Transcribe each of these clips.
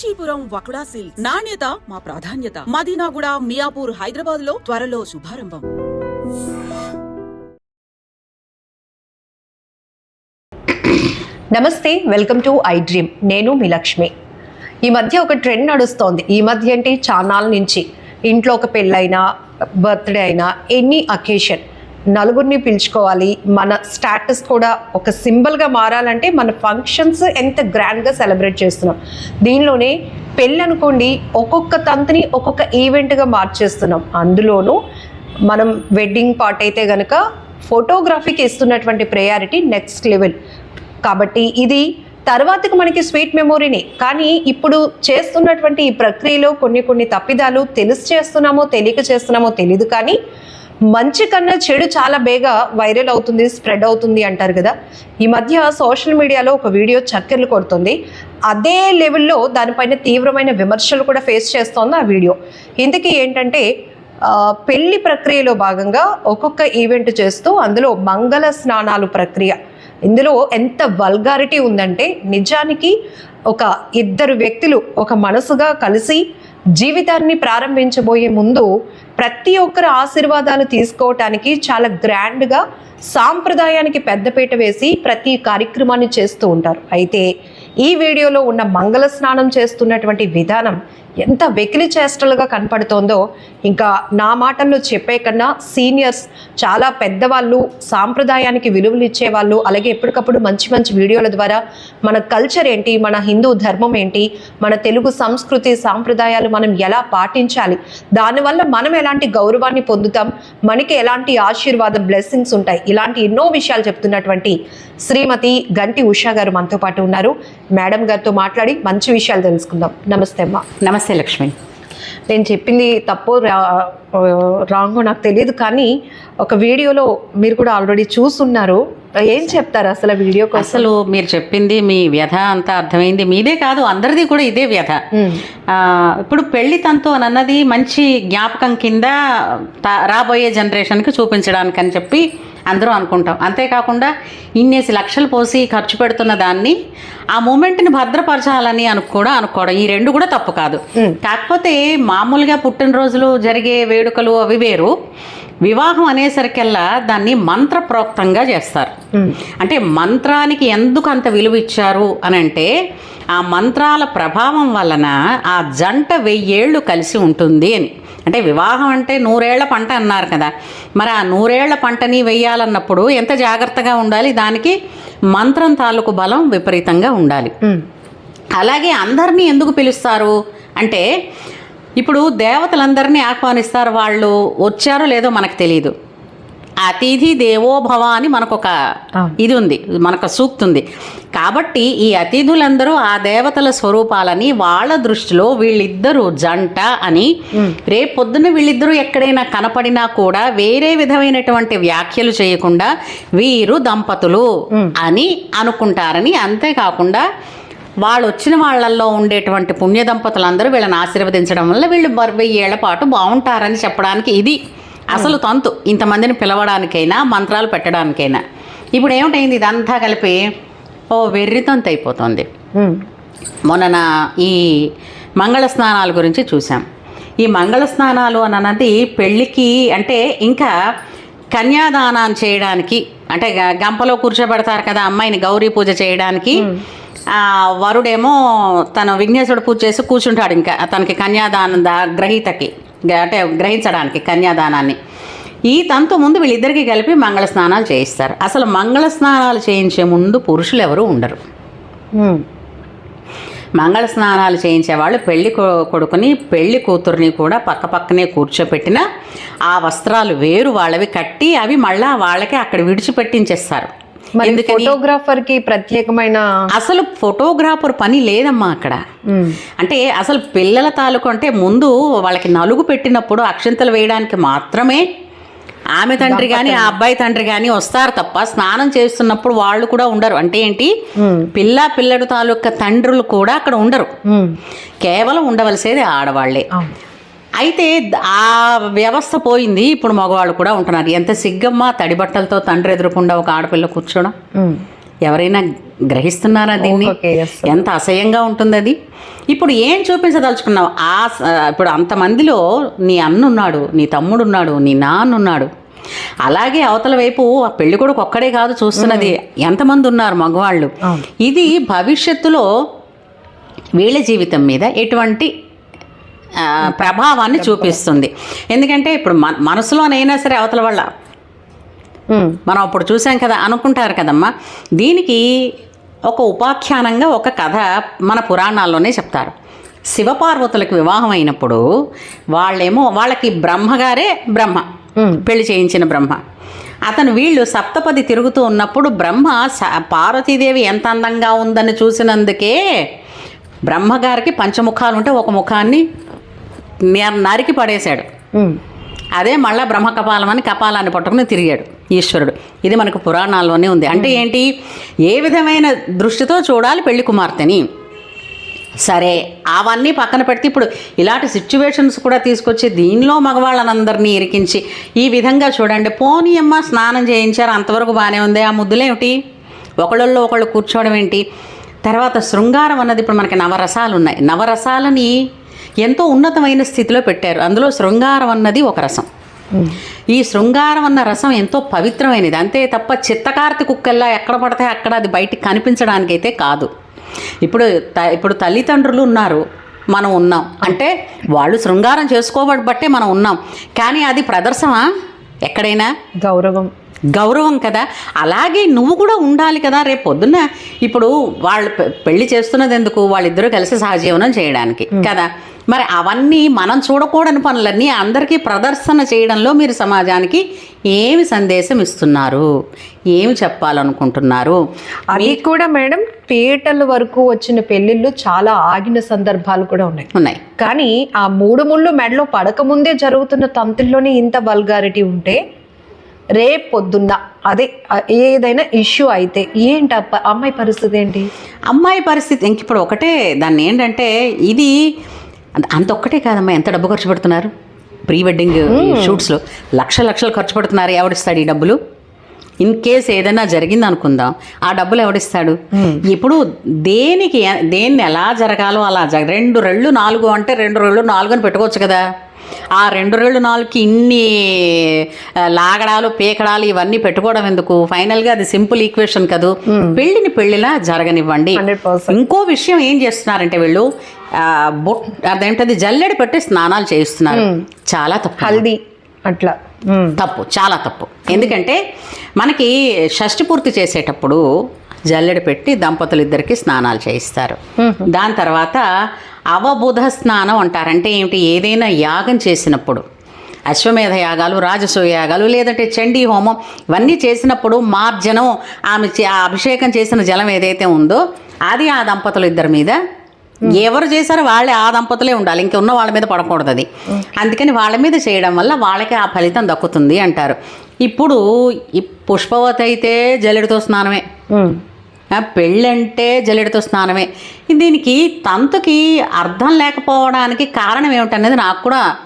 Kanchipuram వకుడా silks. నాణ్యత మా ప్రాధాన్యత. మదీనాగుడ మియాపూర్ హైదరాబాద్లో త్వరలో శుభారంభం. నమస్తే వెల్కమ్ టు ఐ డ్రీమ్. నేను మీ లక్ష్మి. ఈ మధ్య ఒక ట్రెండ్ నడుస్తోంది. ఈ మధ్య ఏంటి చానాల నుంచి. ఇంట్లో ఒక పెళ్ళైనా బర్త్డే అయినా ఎనీ అకేషన్. నలుగురిని పిలుచుకోవాలి. మన స్టాటస్ కూడా ఒక సింబల్గా మారాలంటే మన ఫంక్షన్స్ ఎంత గ్రాండ్గా సెలబ్రేట్ చేస్తున్నాం. దీనిలోనే పెళ్ళి అనుకోండి ఒక్కొక్క తంతుని ఒక్కొక్క ఈవెంట్గా మార్చేస్తున్నాం. అందులోనూ మనం వెడ్డింగ్ పార్ట్ అయితే గనక ఫోటోగ్రఫీకి ఇస్తున్నటువంటి ప్రయారిటీ నెక్స్ట్ లెవెల్. కాబట్టి ఇది తర్వాతకి మనకి స్వీట్ మెమొరీనే. కానీ ఇప్పుడు చేస్తున్నటువంటి ఈ ప్రక్రియలో కొన్ని కొన్ని తప్పిదాలు తెలిసి చేస్తున్నామో తెలియక చేస్తున్నామో తెలియదు కానీ మంచి కన్నా చెడు చాలా బేగా వైరల్ అవుతుంది స్ప్రెడ్ అవుతుంది అంటారు కదా. ఈ మధ్య సోషల్ మీడియాలో ఒక వీడియో చక్కెర్లు కొడుతుంది. అదే లెవెల్లో దానిపైన తీవ్రమైన విమర్శలు కూడా ఫేస్ చేస్తోంది ఆ వీడియో. ఇంతకీ ఏంటంటే పెళ్ళి ప్రక్రియలో భాగంగా ఒక్కొక్క ఈవెంట్ చేస్తూ అందులో మంగళ స్నానాలు ప్రక్రియ. ఇందులో ఎంత వల్గారిటీ ఉందంటే నిజానికి ఒక ఇద్దరు వ్యక్తులు ఒక మనసుగా కలిసి జీవితాన్ని ప్రారంభించబోయే ముందు ప్రతి ఒక్కరు ఆశీర్వాదాలు తీసుకోవటానికి చాలా గ్రాండ్గా సాంప్రదాయానికి పెద్దపీట వేసి ప్రతి కార్యక్రమాన్ని చేస్తూ ఉంటారు. అయితే ఈ వీడియోలో ఉన్న మంగళ స్నానం చేస్తున్నటువంటి విధానం ఎంత వెకిలి చేష్టలుగా కనపడుతోందో ఇంకా నా మాటల్లో చెప్పే కన్నా సీనియర్స్ చాలా పెద్దవాళ్ళు సాంప్రదాయానికి విలువలు ఇచ్చేవాళ్ళు అలాగే ఎప్పటికప్పుడు మంచి మంచి వీడియోల ద్వారా మన కల్చర్ ఏంటి మన హిందూ ధర్మం ఏంటి మన తెలుగు సంస్కృతి సాంప్రదాయాలు మనం ఎలా పాటించాలి దానివల్ల మనం ఎలాంటి గౌరవాన్ని పొందుతాం మనకి ఎలాంటి ఆశీర్వాదం బ్లెస్సింగ్స్ ఉంటాయి ఇలాంటి ఎన్నో విషయాలు చెప్తున్నటువంటి శ్రీమతి గంటి ఉషా గారు మనతో పాటు ఉన్నారు. మేడం గారితో మాట్లాడి మంచి విషయాలు తెలుసుకుందాం. నమస్తే అమ్మా. నమస్తే లక్ష్మి. నేను చెప్పింది తప్పు రాంగో నాకు తెలియదు కానీ ఒక వీడియోలో మీరు కూడా ఆల్రెడీ చూస్తున్నారు ఏం చెప్తారు అసలు వీడియో అసలు మీరు చెప్పింది మీ వ్యధ అంతా అర్థమైంది. మీదే కాదు అందరిది కూడా ఇదే వ్యధ. ఇప్పుడు పెళ్ళి తంతు అని అన్నది మంచి జ్ఞాపకం కింద రాబోయే జనరేషన్కి చూపించడానికి అని చెప్పి అందరూ అనుకుంటాం. అంతేకాకుండా ఇన్నేసి లక్షలు పోసి ఖర్చు పెడుతున్న దాన్ని ఆ మూమెంట్ని భద్రపరచాలని అను కూడా అనుకోవడం. ఈ రెండు కూడా తప్పు కాదు. కాకపోతే మామూలుగా పుట్టినరోజులు జరిగే వేడుకలు అవి వేరు. వివాహం అనేసరికల్లా దాన్ని మంత్రప్రోక్తంగా చేస్తారు. అంటే మంత్రానికి ఎందుకు అంత విలువ ఇచ్చారు అని అంటే ఆ మంత్రాల ప్రభావం వలన ఆ జంట వెయ్యేళ్ళు కలిసి ఉంటుంది అని. అంటే వివాహం అంటే నూరేళ్ళ పంట అన్నారు కదా. మరి ఆ నూరేళ్ళ పంటని వెయ్యాలన్నప్పుడు ఎంత జాగ్రత్తగా ఉండాలి? దానికి మంత్రం తాలూకు బలం విపరీతంగా ఉండాలి. అలాగే అందరినీ ఎందుకు పిలుస్తారు? అంటే ఇప్పుడు దేవతలందరినీ ఆహ్వానిస్తారు వాళ్ళు వచ్చారో లేదో మనకు తెలియదు అతిథి దేవో భవ అని మనకొక. ఇది ఉంది మనకు సూక్తి ఉంది. కాబట్టి ఈ అతిథులందరూ ఆ దేవతల స్వరూపాలని వాళ్ళ దృష్టిలో వీళ్ళిద్దరూ జంట అని రేపు పొద్దున్న వీళ్ళిద్దరూ ఎక్కడైనా కనపడినా కూడా వేరే విధమైనటువంటి వ్యాఖ్యలు చేయకుండా వీరు దంపతులు అని అనుకుంటారని అంతేకాకుండా వాళ్ళు వచ్చిన వాళ్ళల్లో ఉండేటువంటి పుణ్య దంపతులందరూ వీళ్ళని ఆశీర్వదించడం వల్ల వీళ్ళు వెయ్యేళ్ళ పాటు బాగుంటారని చెప్పడానికి ఇది అసలు తంతు. ఇంతమందిని పిలవడానికైనా మంత్రాలు పెట్టడానికైనా. ఇప్పుడు ఏమిటైంది ఇదంతా కలిపి ఓ వెర్రి తంతు అయిపోతుంది. మొన్న ఈ మంగళ స్నానాల గురించి చూసాం ఈ మంగళ స్నానాలు అని అన్నది పెళ్ళికి అంటే ఇంకా కన్యాదానం చేయడానికి అంటే గ- గంపలో కూర్చోబెడతారు కదా అమ్మాయిని గౌరీ పూజ చేయడానికి వరుడేమో తను విఘ్నేశ్వరుడు పూజ చేసి కూర్చుంటాడు ఇంకా. తనకి కన్యాదానం దా గ్రహీతకి. అంటే గ్రహించడానికి కన్యాదానాన్ని. ఈ తంతు ముందు వీళ్ళిద్దరికీ కలిపి మంగళ స్నానాలు చేయిస్తారు. అసలు మంగళ స్నానాలు చేయించే ముందు పురుషులు ఎవరు ఉండరు. మంగళ స్నానాలు చేయించేవాళ్ళు పెళ్ళి కొడుకుని పెళ్ళి కూతుర్ని కూడా పక్క పక్కనే కూర్చోపెట్టిన ఆ వస్త్రాలు వేరు వాళ్ళవి కట్టి అవి మళ్ళా వాళ్ళకి అక్కడ విడిచిపెట్టించేస్తారు. ఫోటోగ్రాఫర్కి ప్రత్యేకమైన అసలు ఫోటోగ్రాఫర్ పని లేదమ్మా అక్కడ. అంటే అసలు పిల్లల తాలూకు అంటే ముందు వాళ్ళకి నలుగు పెట్టినప్పుడు అక్షంతలు వేయడానికి మాత్రమే ఆమె తండ్రి కానీ ఆ అబ్బాయి తండ్రి కానీ వస్తారు తప్ప స్నానం చేస్తున్నప్పుడు వాళ్ళు కూడా ఉండరు. అంటే ఏంటి? పిల్ల పిల్లడు తాలూకా తండ్రులు కూడా అక్కడ ఉండరు. కేవలం ఉండవలసేది ఆడవాళ్ళే. అయితే ఆ వ్యవస్థ పోయింది. ఇప్పుడు మగవాళ్ళు కూడా ఉంటున్నారు. ఎంత సిగ్గమ్మా తడి బట్టలతో తండ్రి ఎదురకుండా ఒక ఆడపిల్ల కూర్చోవడం ఉమ్, ఎవరైనా గ్రహిస్తున్నారా దీన్ని. ఎంత అసహ్యంగా ఉంటుంది అది ఇప్పుడు ఏం చూపించదలుచుకున్నావు? ఆ ఇప్పుడు అంతమందిలో నీ అన్న ఉన్నాడు నీ తమ్ముడు ఉన్నాడు నీ నాన్న ఉన్నాడు అలాగే అవతల వైపు ఆ పెళ్ళి కొడుకు ఒక్కడే కాదు చూస్తున్నది. ఎంతమంది ఉన్నారు మగవాళ్ళు. ఇది భవిష్యత్తులో వీళ్ళ జీవితం మీద ఎటువంటి ప్రభావాన్ని చూపిస్తుంది. ఎందుకంటే ఇప్పుడు మన మనసులోనైనా సరే అవతల వాళ్ళ ఉమ్, మనం అప్పుడు చూసాం కదా అనుకుంటారు కదమ్మా. దీనికి ఒక ఉపాఖ్యానంగా ఒక కథ మన పురాణాల్లోనే చెప్తారు. శివపార్వతులకు వివాహం అయినప్పుడు వాళ్ళేమో వాళ్ళకి బ్రహ్మగారే బ్రహ్మ పెళ్ళి చేయించిన బ్రహ్మ. అతను వీళ్ళు సప్తపది తిరుగుతూ ఉన్నప్పుడు బ్రహ్మ పార్వతీదేవి ఎంత అందంగా ఉందని చూసినందుకే బ్రహ్మగారికి పంచముఖాలు ఉంటే ఒక ముఖాన్ని నరికి పడేశాడు. అదే మళ్ళా బ్రహ్మ కపాలం అని కపాలాన్ని పట్టుకుని తిరిగాడు ఈశ్వరుడు. ఇది మనకు పురాణాల్లోనే ఉంది. అంటే ఏంటి? ఏ విధమైన దృష్టితో చూడాలి పెళ్ళి కుమార్తెని? సరే అవన్నీ పక్కన పెడితే ఇప్పుడు ఇలాంటి సిచ్యువేషన్స్ కూడా తీసుకొచ్చి దీనిలో మగవాళ్ళనందరినీ ఇరికించి ఈ విధంగా చూడండి. పోనీ అమ్మ స్నానం చేయించారు అంతవరకు బాగానే ఉంది. ఆ ముద్దులేమిటి? ఒకళ్ళల్లో ఒకళ్ళు కూర్చోవడం ఏంటి? తర్వాత శృంగారం అన్నది ఇప్పుడు మనకి నవరసాలు ఉన్నాయి. నవరసాలని ఎంతో ఉన్నతమైన స్థితిలో పెట్టారు. అందులో శృంగారం అన్నది ఒక రసం. ఈ శృంగారం అన్న రసం ఎంతో పవిత్రమైనది. అంతే తప్ప చిత్తకార్తి కుక్కల్లా ఎక్కడ పడితే అక్కడ అది బయటికి కనిపించడానికైతే కాదు. ఇప్పుడు త- ఇప్పుడు తల్లిదండ్రులు ఉన్నారు. మనం ఉన్నాం. అంటే వాళ్ళు శృంగారం చేసుకోబట్టే మనం ఉన్నాం. కానీ అది ప్రదర్శన? ఎక్కడైనా? గౌరవం. గౌరవం కదా. అలాగే నువ్వు కూడా ఉండాలి కదా రేపు పొద్దున్న. ఇప్పుడు వాళ్ళు పెళ్ళి చేస్తున్నది ఎందుకు వాళ్ళిద్దరూ కలిసి సహజీవనం చేయడానికి కదా. మరి అవన్నీ మనం చూడకూడని పనులన్నీ అందరికీ ప్రదర్శన చేయడంలో మీరు సమాజానికి ఏమి సందేశం ఇస్తున్నారు? ఏమి చెప్పాలనుకుంటున్నారు? అది కూడా మేడం పీటల వరకు వచ్చిన పెళ్ళిళ్ళు చాలా ఆగిన సందర్భాలు కూడా ఉన్నాయి. ఉన్నాయి. కానీ ఆ మూడు ముళ్ళు మెడలో పడకముందే జరుగుతున్న తంతుల్లోనే ఇంత వల్గారిటీ ఉంటే రేపు పొద్దున్న అదే ఏదైనా ఇష్యూ అయితే ఏంటి అమ్మాయి పరిస్థితి ఏంటి? అమ్మాయి పరిస్థితి ఇంక ఇప్పుడు ఒకటే దాన్ని ఏంటంటే ఇది అంత- ఒక్కటే కాదమ్మా ఎంత డబ్బు ఖర్చు పెడుతున్నారు? ప్రీ వెడ్డింగ్ షూట్స్లో లక్ష లక్షలు ఖర్చు పెడుతున్నారు ఎవడిస్తాడు ఈ డబ్బులు? ఇన్ కేస్ ఏదైనా జరిగింది అనుకుందాం ఆ డబ్బులు ఎవడిస్తాడు? ఇప్పుడు దేనికి దేన్ని ఎలా జరగాలో అలా జరగ రెండు రెళ్ళు నాలుగు అంటే రెండు రెళ్ళు నాలుగు అని పెట్టుకోవచ్చు కదా? ఆ రెండు రెళ్ళు నాలుగుకి ఇన్ని లాగడాలు పీకడాలు ఇవన్నీ పెట్టుకోవడం ఎందుకు? ఫైనల్గా అది సింపుల్ ఈక్వేషన్ కదూ. పెళ్ళిని పెళ్ళిలా జరగనివ్వండి. ఇంకో విషయం ఏం చేస్తున్నారంటే వీళ్ళు బొట్ అదేంటది జల్లెడ పెట్టి స్నానాలు చేయిస్తున్నారు. చాలా తప్పు. హల్దీ అట్లా. తప్పు చాలా తప్పు. ఎందుకంటే మనకి షష్టి పూర్తి చేసేటప్పుడు జల్లెడ పెట్టి దంపతులు ఇద్దరికి స్నానాలు చేయిస్తారు. దాని తర్వాత అవబుధ స్నానం అంటారంటే ఏమిటి? ఏదైనా యాగం చేసినప్పుడు అశ్వమేధ యాగాలు రాజసూయ యాగాలు లేదంటే చండీ హోమం ఇవన్నీ చేసినప్పుడు మార్జనం ఆమె ఆ అభిషేకం చేసిన జలం ఏదైతే ఉందో అది ఆ దంపతులు ఇద్దరి మీద. ఎవరు చేశారో వాళ్ళే ఆ దంపతులే ఉండాలి. ఇంక ఉన్న వాళ్ళ మీద పడకూడదు అది. అందుకని వాళ్ళ మీద చేయడం వల్ల వాళ్ళకి ఆ ఫలితం దక్కుతుంది అంటారు. ఇప్పుడు ఈ పుష్పవతి అయితే జల్లెడితో స్నానమే. పెళ్ళంటే జల్లెడితో స్నానమే. దీనికి తంతుకి అర్థం లేకపోవడానికి కారణం ఏమిటనేది నాకు కూడా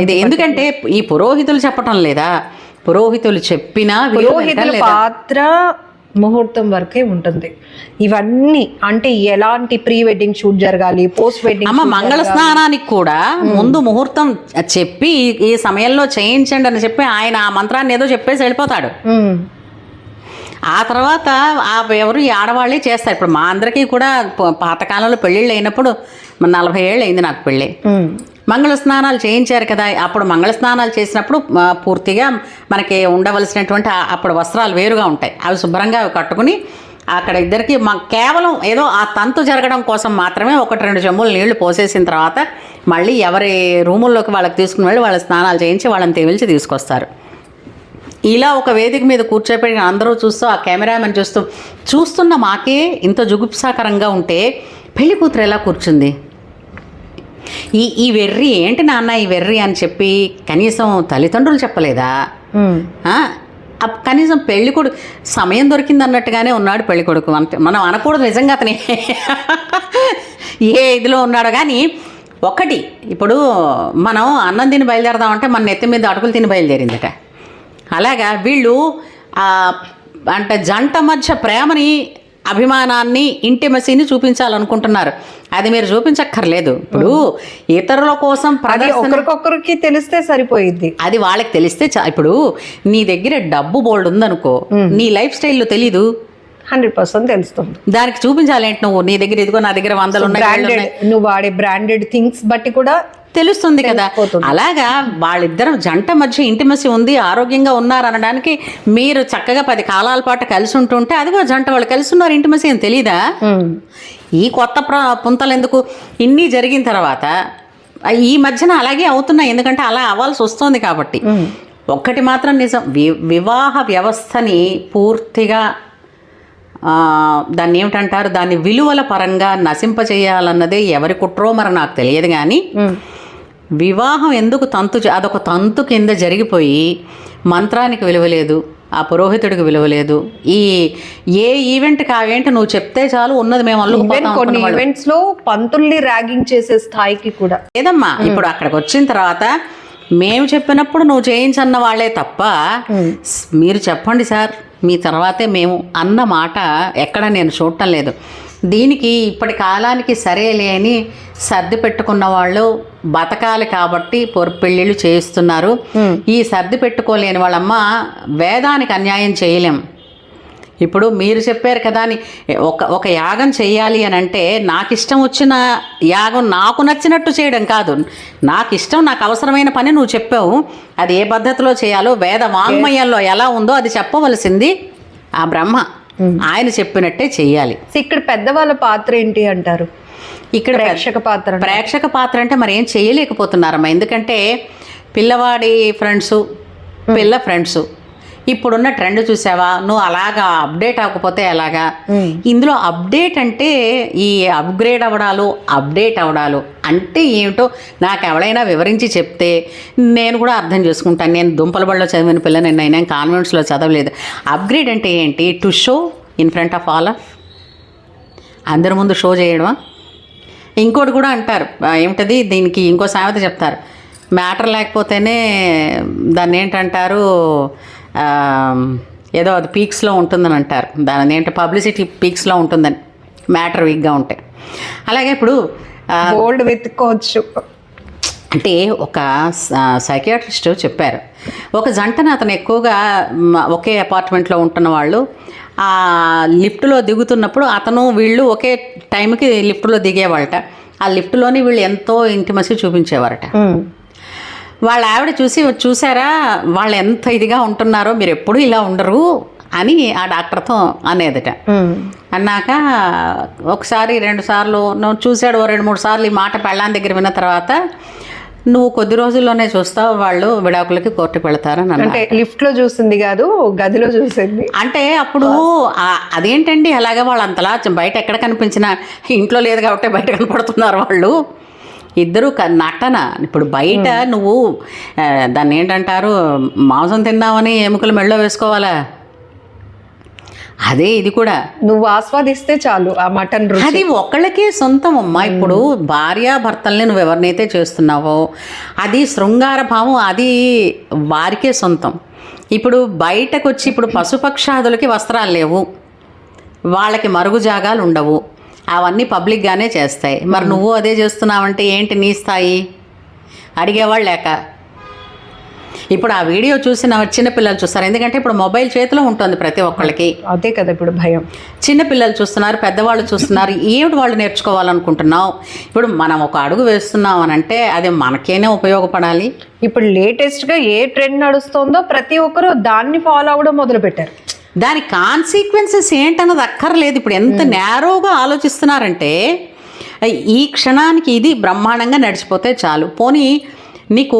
ఇది ఎందుకంటే ఈ పురోహితులు చెప్పటం లేదా? పురోహితులు చెప్పినా పురోహితుల? పాత్ర ముహూర్తం వరకే ఉంటుంది. ఇవన్నీ అంటే ఎలాంటి ప్రీ వెడ్డింగ్ షూట్ జరగాలి పోస్ట్ వెడ్డింగ్ అమ్మ మంగళ స్నానానికి కూడా ముందు ముహూర్తం చెప్పి ఈ- ఈ సమయంలో చేయించండి అని చెప్పి ఆయన ఆ మంత్రాన్ని ఏదో చెప్పేసి వెళ్ళిపోతాడు. ఆ తర్వాత ఆ ఎవరు ఈ ఆడవాళ్ళే చేస్తారు. ఇప్పుడు మా అందరికీ కూడా పాతకాలంలో పెళ్ళిళ్ళు అయినప్పుడు నలభై ఏళ్ళు అయింది నాకు పెళ్ళి. మంగళ స్నానాలు చేయించారు కదా. అప్పుడు మంగళ స్నానాలు చేసినప్పుడు పూర్తిగా మనకి ఉండవలసినటువంటి అప్పుడు వస్త్రాలు వేరుగా ఉంటాయి. అవి శుభ్రంగా అవి కట్టుకుని అక్కడ ఇద్దరికి మా కేవలం ఏదో ఆ తంతు జరగడం కోసం మాత్రమే ఒకటి రెండు చెంబులు నీళ్ళు పోసేసిన తర్వాత మళ్ళీ ఎవరి రూముల్లోకి వాళ్ళకి తీసుకుని వెళ్ళి వాళ్ళ స్నానాలు చేయించి వాళ్ళని తెమిల్చి తీసుకొస్తారు. ఇలా ఒక వేదిక మీద కూర్చోపెట్టి అందరూ చూస్తూ ఆ కెమెరామెన్ చూస్తూ చూస్తున్న మాకే ఇంత జుగుప్సాకరంగా ఉంటే పెళ్ళి కూతురు ఎలా కూర్చుంది? ఈ ఈ వెర్రి ఏంటి నాన్న ఈ వెర్రి అని చెప్పి కనీసం తల్లిదండ్రులు చెప్పలేదా? కనీసం పెళ్ళి కొడుకు సమయం దొరికింది అన్నట్టుగానే ఉన్నాడు పెళ్ళి కొడుకు. అంతే మనం అనకూడదు నిజంగా అతని. ఏ ఇదిలో ఉన్నాడో కానీ ఒకటి ఇప్పుడు మనం అన్నం తిని బయలుదేరదామంటే మన నెత్తి మీద అటుకులు తిని బయలుదేరిందట. అలాగా వీళ్ళు అంటే జంట మధ్య ప్రేమని అభిమానాన్ని ఇంటిమసీని చూపించాలనుకుంటున్నారు. అది మీరు చూపించక్కర్లేదు. ఇప్పుడు ఇతరుల కోసం ఒకరికొకరికి తెలిస్తే సరిపోయిద్ది. అది వాళ్ళకి తెలిస్తే చా ఇప్పుడు నీ దగ్గర డబ్బు బోల్డ్ ఉందనుకో నీ లైఫ్ స్టైల్లో తెలీదు. హండ్రెడ్ పర్సెంట్ తెలుస్తుంది. దానికి చూపించాలేంటి నువ్వు? నీ దగ్గర ఇదిగో నా దగ్గర వందలు బ్రాండెడ్. నువ్వు వాడే బ్రాండెడ్ థింగ్స్ బట్టి కూడా తెలుస్తుంది కదా. అలాగా వాళ్ళిద్దరం జంట మధ్య ఇంటిమసి ఉంది ఆరోగ్యంగా ఉన్నారు అనడానికి మీరు చక్కగా పది కాలాల పాటు కలిసి ఉంటుంటే అదిగో జంట వాళ్ళు కలిసి ఉన్నారు ఇంటిమసి అని తెలీదా? ఈ కొత్త ప్ర పుంతలు ఎందుకు? ఇన్ని జరిగిన తర్వాత ఈ మధ్యన అలాగే అవుతున్నాయి ఎందుకంటే అలా అవ్వాల్సి వస్తుంది కాబట్టి. ఒక్కటి మాత్రం నిజం వివాహ వ్యవస్థని పూర్తిగా దాన్ని ఏమిటంటారు దాన్ని విలువల పరంగా నశింపచేయాలన్నదే ఎవరి కుట్రో మరి నాకు తెలియదు కానీ వివాహం ఎందుకు తంతు అదొక తంతు కింద జరిగిపోయి మంత్రానికి విలువ లేదు ఆ పురోహితుడికి విలువ లేదు ఈ ఏ ఈవెంట్ నువ్వు చెప్తే చాలు ఉన్నది మేము అల్లుకుపోతాం కొన్ని. ఈవెంట్స్లో పంతుల్ని ర్యాగింగ్ చేసే స్థాయికి కూడా. లేదమ్మా ఇప్పుడు అక్కడికి వచ్చిన తర్వాత మేము చెప్పినప్పుడు నువ్వు చేయించన్న వాళ్ళే తప్ప మీరు చెప్పండి సార్. మీ తర్వాతే మేము అన్న మాట ఎక్కడ నేను చూడటం లేదు. దీనికి ఇప్పటి కాలానికి సరేలే అని సర్ది పెట్టుకున్న వాళ్ళు బతకాలి కాబట్టి పొరపెళ్ళిళ్ళు చేయిస్తున్నారు. ఈ సర్ది పెట్టుకోలేని వాళ్ళమ్మ వేదానికి అన్యాయం చేయలేం. ఇప్పుడు మీరు చెప్పారు కదా అని ఒక ఒక యాగం చేయాలి అని అంటే నాకు ఇష్టం వచ్చిన యాగం నాకు నచ్చినట్టు చేయడం కాదు. నాకు ఇష్టం నాకు అవసరమైన పని నువ్వు చెప్పావు. అది ఏ పద్ధతిలో చేయాలో వేద వాంగ్మయంలో ఎలా ఉందో అది చెప్పవలసింది ఆ బ్రహ్మ. ఆయన చెప్పినట్టే చెయ్యాలి. సో ఇక్కడ పెద్దవాళ్ళ పాత్ర ఏంటి అంటారు? ఇక్కడ ప్రేక్షక పాత్ర ప్రేక్షక పాత్ర అంటే మరి ఏం చేయలేకపోతున్నారమ్మా? ఎందుకంటే పిల్లవాడి ఫ్రెండ్స్ పిల్ల ఫ్రెండ్స్ ఇప్పుడున్న ట్రెండ్ చూసావా? నువ్వు అలాగా అప్డేట్ అవ్వకపోతే ఎలాగా? ఇందులో అప్డేట్ అంటే ఈ అప్గ్రేడ్ అవ్వడాలు అప్డేట్ అవ్వడాలు అంటే ఏమిటో నాకు ఎవడైనా వివరించి చెప్తే నేను కూడా అర్థం చేసుకుంటాను. నేను దుంపల బడిలో చదివిన పిల్ల నేను కాన్వెంట్స్లో చదవలేదు. అప్గ్రేడ్ అంటే ఏంటి? To show in front of all? అందరి ముందు షో చేయడమా? ఇంకోటి కూడా అంటారు. ఏమిటది? దీనికి ఇంకో సామెత చెప్తారు. మ్యాటర్ లేకపోతేనే దాన్ని ఏంటంటారు? ఏదో అది పీక్స్లో ఉంటుందని అంటారు. దాని ఏంటో? పబ్లిసిటీ పీక్స్లో ఉంటుందని. మ్యాటర్ వీక్గా ఉంటే. అలాగే ఇప్పుడు ఆ, గోల్డ్ వెతుక్కోవచ్చు. అంటే ఒక సైకియాట్రిస్ట్ చెప్పారు. ఒక జంటను అతను ఎక్కువగా ఒకే అపార్ట్మెంట్లో ఉంటున్న వాళ్ళు ఆ లిఫ్ట్లో దిగుతున్నప్పుడు అతను వీళ్ళు ఒకే టైంకి లిఫ్ట్లో దిగేవాళ్ళట. ఆ లిఫ్ట్లోని వీళ్ళు ఎంతో ఇంటిమసి చూపించేవారట. వాళ్ళ ఆవిడ చూసి చూసారా వాళ్ళు ఎంత ఇదిగా ఉంటున్నారో మీరు ఎప్పుడూ ఇలా ఉండరు అని ఆ డాక్టర్తో అనేదట. అన్నాక ఒకసారి రెండు సార్లు నువ్వు చూశాడు ఓ రెండు మూడు సార్లు ఈ మాట పెళ్ళాం దగ్గర విన్న తర్వాత నువ్వు కొద్ది రోజుల్లోనే చూస్తావు వాళ్ళు విడాకులకి కోర్టుకు వెళతారని అన్నా అంటే లిఫ్ట్లో చూసింది కాదు గదిలో చూసింది. అంటే అప్పుడు అదేంటండి అలాగే వాళ్ళు అంతలా బయట ఎక్కడ కనిపించినా ఇంట్లో లేదు కాబట్టి బయట కనపడుతున్నారు వాళ్ళు. ఇద్దరు నటన. ఇప్పుడు బయట నువ్వు దాన్ని ఏంటంటారు మాంసం తిన్నామని ఎముకలు మెళ్ళో వేసుకోవాలా? అదే ఇది కూడా. నువ్వు ఆస్వాదిస్తే చాలు ఆ మటన్ అది ఒకళ్ళకే సొంతం అమ్మా. ఇప్పుడు భార్య భర్తల్ని నువ్వు ఎవరినైతే చేస్తున్నావో అది శృంగార భావం అది వారికే సొంతం. ఇప్పుడు బయటకు వచ్చి ఇప్పుడు పశుపక్షాదులకి వస్త్రాలు లేవు. వాళ్ళకి మరుగు జాగాలు ఉండవు. అవన్నీ పబ్లిక్గానే చేస్తాయి. మరి నువ్వు అదే చేస్తున్నావంటే ఏంటి నీ స్థాయి? అడిగేవాళ్ళు లేక. ఇప్పుడు ఆ వీడియో చూసిన చిన్న పిల్లలు చూస్తారు. ఎందుకంటే ఇప్పుడు మొబైల్ చేతిలో ఉంటుంది ప్రతి ఒక్కళ్ళకి. అదే కదా ఇప్పుడు భయం. చిన్న పిల్లలు చూస్తున్నారు పెద్దవాళ్ళు చూస్తున్నారు. ఏమిటి వాళ్ళు నేర్చుకోవాలనుకుంటున్నావు? ఇప్పుడు మనం ఒక అడుగు వేస్తున్నాం అని అంటే అది మనకేనే ఉపయోగపడాలి. ఇప్పుడు లేటెస్ట్గా ఏ ట్రెండ్ నడుస్తుందో ప్రతి ఒక్కరు దాన్ని ఫాలో అవ్వడం మొదలు పెట్టారు దాని కాన్సిక్వెన్సెస్ ఏంటన్నది అక్కర్లేదు. ఇప్పుడు ఎంత నేరోగా ఆలోచిస్తున్నారంటే ఈ క్షణానికి ఇది బ్రహ్మాండంగా నడిచిపోతే చాలు. పోనీ నీకు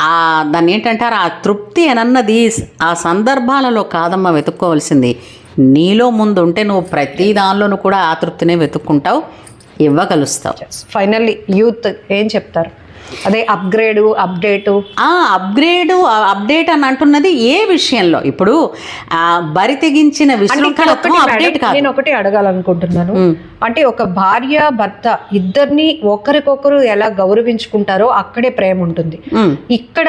ఆ దాన్ని ఏంటంటారు? ఆ తృప్తి అనన్నది ఆ సందర్భాలలో కాదమ్మా వెతుక్కోవాల్సింది. నీలో ముందు ఉంటే నువ్వు ప్రతి దానిలోనూ కూడా ఆ తృప్తినే వెతుక్కుంటావు ఇవ్వగలుస్తావు. ఫైనల్లీ యూత్ ఏం చెప్తారు? అదే అప్గ్రేడ్ అప్డేట్ ఆ అప్గ్రేడ్ అప్డేట్ అని అంటున్నది ఏ విషయంలో? ఇప్పుడు బరి తెగించిన అప్డేట్ నేను ఒకటి అడగాలనుకుంటున్నాను. అంటే ఒక భార్య భర్త ఇద్దరిని ఒకరికొకరు ఎలా గౌరవించుకుంటారో అక్కడే ప్రేమ ఉంటుంది. ఇక్కడ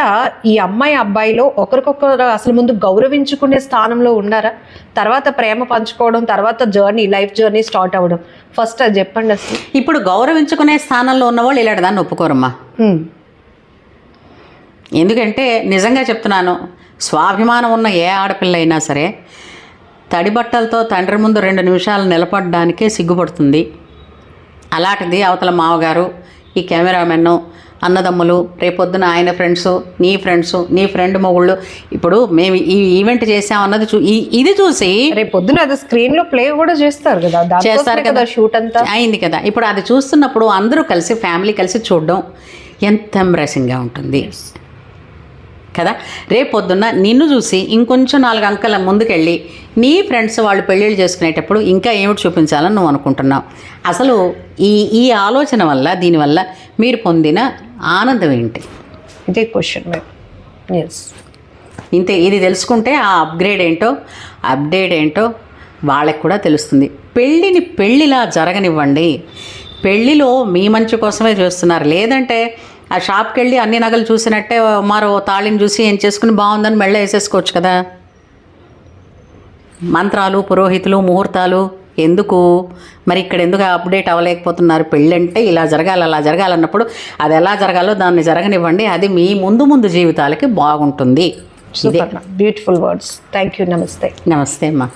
ఈ అమ్మాయి అబ్బాయిలో ఒకరికొకరు అసలు ముందు గౌరవించుకునే స్థానంలో ఉండారా తర్వాత ప్రేమ పంచుకోవడం తర్వాత జర్నీ లైఫ్ జర్నీ స్టార్ట్ అవ్వడం. ఫస్ట్ అది చెప్పండి అసలు. ఇప్పుడు గౌరవించుకునే స్థానంలో ఉన్నవాళ్ళు ఇలాంటి దాన్ని ఒప్పుకోరమ్మా. ఎందుకంటే నిజంగా చెప్తున్నాను స్వాభిమానం ఉన్న ఏ ఆడపిల్ల అయినా సరే తడి బట్టలతో తండ్రి ముందు రెండు నిమిషాలు నిలబడడానికే సిగ్గుపడుతుంది. అలాంటిది అవతల మావగారు ఈ కెమెరామెన్ అన్నదమ్ములు రేపొద్దున ఆయన ఫ్రెండ్స్ నీ ఫ్రెండ్స్ నీ ఫ్రెండ్ మొగుళ్ళు ఇప్పుడు మేము ఈ ఈవెంట్ చేసాం అన్నది చూ ఇది చూసి రేపు పొద్దున అది స్క్రీన్లో ప్లే కూడా చేస్తారు కదా చేస్తారు కదా షూట్ అంతా అయింది కదా. ఇప్పుడు అది చూస్తున్నప్పుడు అందరూ కలిసి ఫ్యామిలీ కలిసి చూడడం. ఎంత ఎంబ్రెసింగ్గా ఉంటుంది. కదా? రేపొద్దున్న నిన్ను చూసి ఇంకొంచెం నాలుగు అంకల ముందుకెళ్ళి నీ ఫ్రెండ్స్ వాళ్ళు పెళ్ళిళ్ళు చేసుకునేటప్పుడు ఇంకా ఏమిటి చూపించాలని నువ్వు అనుకుంటున్నావు? అసలు ఈ ఈ ఆలోచన వల్ల దీనివల్ల మీరు పొందిన ఆనందం ఏంటి? ఇదే క్వశ్చన్ ఇంతే ఇది తెలుసుకుంటే ఆ అప్గ్రేడ్ ఏంటో అప్డేట్ ఏంటో వాళ్ళకి కూడా తెలుస్తుంది. పెళ్ళిని పెళ్ళిలా జరగనివ్వండి. పెళ్ళిలో మీ మంచి కోసమే చేస్తున్నారు. లేదంటే ఆ షాప్కి వెళ్ళి అన్ని నగలు చూసినట్టే మరో తాళిని చూసి ఏం చేసుకుని బాగుందని మెళ్ళ వేసేసుకోవచ్చు కదా. మంత్రాలు పురోహితులు ముహూర్తాలు ఎందుకు? మరి ఇక్కడ ఎందుకు అప్డేట్ అవ్వలేకపోతున్నారు? పెళ్ళంటే ఇలా జరగాలి అలా జరగాలన్నప్పుడు అది ఎలా జరగాలో దాన్ని జరగనివ్వండి. అది మీ ముందు ముందు జీవితాలకి బాగుంటుంది. బ్యూటిఫుల్ వర్డ్స్ థ్యాంక్ యూ నమస్తే నమస్తే అమ్మా.